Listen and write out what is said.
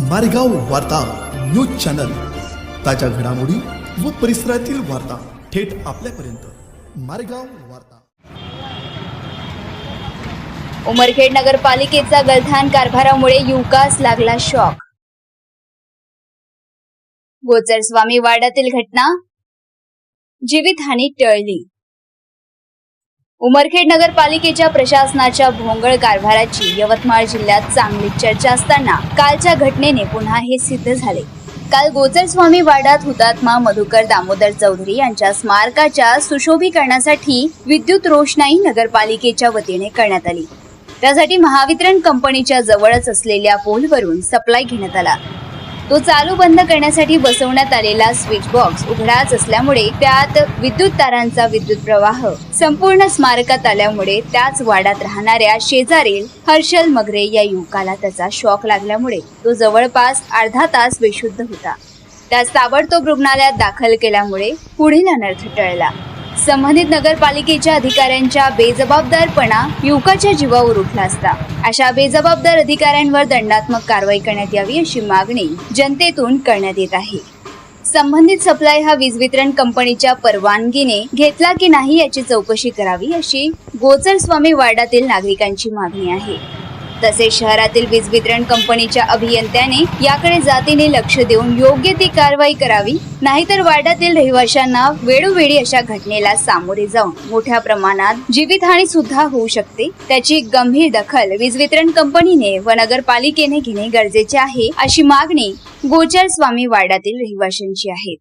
मारेगाव वार्ता news channel. ताज्या घडामोडी व परिसरातील वार्ता थेट आपल्यापर्यंत. मारेगाव वार्ता. उमरखेड नगरपालिकेचा गलथान कारभारामुळे युवकास लागला शॉक. गोचर स्वामी वाड्यातील घटना? जीवितहानी टळली. उमरखेड नगरपालिकेच्या प्रशासनाच्या भोंगळ कारभाराची यवतमाळ जिल्ह्यात चांगली चर्चा असताना कालच्या घटनेने पुन्हा हे सिद्ध झाले. काल गोचरस्वामी वाडात वाड्यात हुतात्मा मधुकर दामोदर चौधरी यांच्या स्मारकाच्या सुशोभीकरणासाठी विद्युत रोषणाई नगरपालिकेच्या वतीने करण्यात आली. त्यासाठी महावितरण कंपनीच्या जवळच असलेल्या पोलवरून सप्लाय घेण्यात आला. तो चालू बंद करण्यासाठी बसवण्यात आलेला स्विच बॉक्स उघडाच असल्यामुळे त्यात विद्युत तारांचा विद्युत प्रवाह संपूर्ण स्मारकात आल्यामुळे त्याच वाड्यात राहणाऱ्या शेजारील हर्षल मगरे या युवकाला त्याचा शॉक लागल्यामुळे तो जवळपास अर्धा तास बेशुद्ध होता. त्यास ताबडतोब रुग्णालयात दाखल केल्यामुळे पुढील अनर्थ टळला. संबंधित नगरपालिकेच्या अधिकाऱ्यांच्या बेजबाबदारपणा युवकाच्या जीवावर उठला असता. अशा बेजबाबदार अधिकाऱ्यांवर दंडात्मक कारवाई करण्यात यावी अशी मागणी जनतेतून करण्यात येत आहे. संबंधित सप्लाय हा वीज वितरण कंपनीच्या परवानगीने घेतला की नाही याची चौकशी करावी अशी गोचर स्वामी वार्डातील नागरिकांची मागणी आहे. तसेच शहरातील वीज वितरण कंपनीच्या अभियंत्याने याकडे जातीने लक्ष देऊन योग्य ती कारवाई करावी नाहीतर वार्डातील रहिवाशांना वेळोवेळी अशा घटनेला सामोरे जाऊन मोठ्या प्रमाणात जीवितहानी सुद्धा होऊ शकते. त्याची गंभीर दखल वीज वितरण कंपनीने व नगरपालिकेने घेणे गरजेचे आहे अशी मागणी गोचर स्वामी वार्डातील रहिवाशांची आहे.